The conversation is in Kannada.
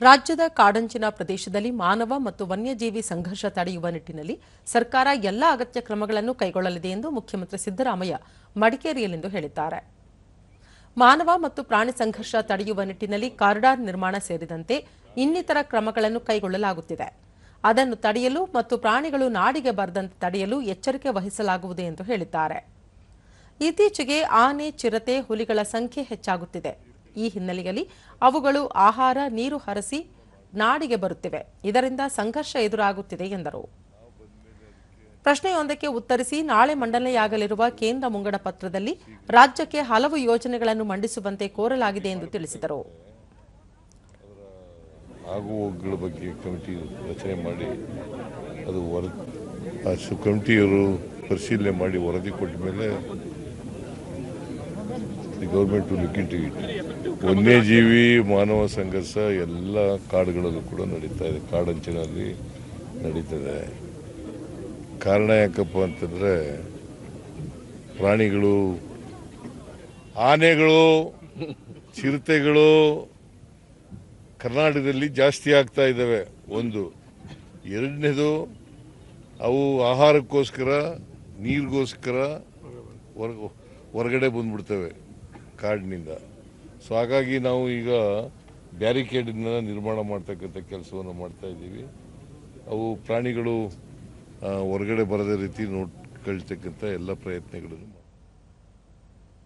ರಾಜ್ಯದ ಕಾಡಂಚಿನ ಪ್ರದೇಶದಲ್ಲಿ ಮಾನವ ಮತ್ತು ವನ್ಯಜೀವಿ ಸಂಘರ್ಷ ತಡೆಯುವ ನಿಟ್ಟಿನಲ್ಲಿ ಸರ್ಕಾರ ಎಲ್ಲ ಅಗತ್ಯ ಕ್ರಮಗಳನ್ನು ಕೈಗೊಳ್ಳಲಿದೆ ಎಂದು ಮುಖ್ಯಮಂತ್ರಿ ಸಿದ್ದರಾಮಯ್ಯ ಮಡಿಕೇರಿಯಲ್ಲಿಂದು ಹೇಳಿದ್ದಾರೆ. ಮಾನವ ಮತ್ತು ಪ್ರಾಣಿ ಸಂಘರ್ಷ ತಡೆಯುವ ನಿಟ್ಟಿನಲ್ಲಿ ಕಾರಿಡಾರ್ ನಿರ್ಮಾಣ ಸೇರಿದಂತೆ ಇನ್ನಿತರ ಕ್ರಮಗಳನ್ನು ಕೈಗೊಳ್ಳಲಾಗುತ್ತಿದೆ. ಅದನ್ನು ತಡೆಯಲು ಮತ್ತು ಪ್ರಾಣಿಗಳು ನಾಡಿಗೆ ಬರದಂತೆ ತಡೆಯಲು ಎಚ್ಚರಿಕೆ ವಹಿಸಲಾಗುವುದು ಎಂದು ಹೇಳಿದ್ದಾರೆ. ಇತ್ತೀಚೆಗೆ ಆನೆ, ಚಿರತೆ, ಹುಲಿಗಳ ಸಂಖ್ಯೆ ಹೆಚ್ಚಾಗುತ್ತಿದೆ. ಈ ಹಿನ್ನೆಲೆಯಲ್ಲಿ ಅವುಗಳು ಆಹಾರ, ನೀರು ಹರಸಿ ನಾಡಿಗೆ ಬರುತ್ತಿವೆ. ಇದರಿಂದ ಸಂಘರ್ಷ ಎದುರಾಗುತ್ತಿದೆ ಎಂದರು. ಪ್ರಶ್ನೆಯೊಂದಕ್ಕೆ ಉತ್ತರಿಸಿ ನಾಳೆ ಮಂಡನೆಯಾಗಲಿರುವ ಕೇಂದ್ರ ಮುಂಗಡ ಪತ್ರದಲ್ಲಿ ರಾಜ್ಯಕ್ಕೆ ಹಲವು ಯೋಜನೆಗಳನ್ನು ಮಂಡಿಸುವಂತೆ ಕೋರಲಾಗಿದೆ ಎಂದು ತಿಳಿಸಿದರು. ಬಗ್ಗೆ ಕಮಿಟಿ ರಚನೆ ಮಾಡಿ ಅದು ವರ ಆ ಸು ಕಮಿಟಿಯವರು ಪರಿಶೀಲನೆ ಮಾಡಿ ವರದಿ ಕೊಟ್ಟ ಮೇಲೆ the government look into it ವನ್ಯಜೀವಿ ಮಾನವ ಸಂಘರ್ಷ ಎಲ್ಲ ಕಾಡುಗಳಲ್ಲೂ ಕೂಡ ನಡೀತಾ ಇದೆ ಕಾಡಂಚಿನಲ್ಲಿ ನಡೀತದೆ. ಕಾರಣ ಯಾಕಪ್ಪ ಅಂತಂದರೆ ಪ್ರಾಣಿಗಳು, ಆನೆಗಳು, ಚಿರತೆಗಳು ಕರ್ನಾಟಕದಲ್ಲಿ ಜಾಸ್ತಿ ಆಗ್ತಾ ಇದ್ದಾವೆ. ಒಂದು, ಎರಡನೇದು ಅವು ಆಹಾರಕ್ಕೋಸ್ಕರ, ನೀರಿಗೋಸ್ಕರ ಹೊರ- ಹೊರಗಡೆ ಬಂದ್ಬಿಡ್ತವೆ. ಕಾಡಿನಿಂದ. ಸೊ ಹಾಗಾಗಿ ನಾವು ಈಗ ಬ್ಯಾರಿಕೇಡನ್ನ ನಿರ್ಮಾಣ ಮಾಡ್ತಕ್ಕಂಥ ಕೆಲಸವನ್ನು ಮಾಡ್ತಾ ಇದ್ದೀವಿ. ಅವು ಪ್ರಾಣಿಗಳು ಹೊರಗಡೆ ಬರದ ರೀತಿ ನೋಡ್ಕೊಳ್ತಕ್ಕಂಥ ಎಲ್ಲ ಪ್ರಯತ್ನಗಳನ್ನು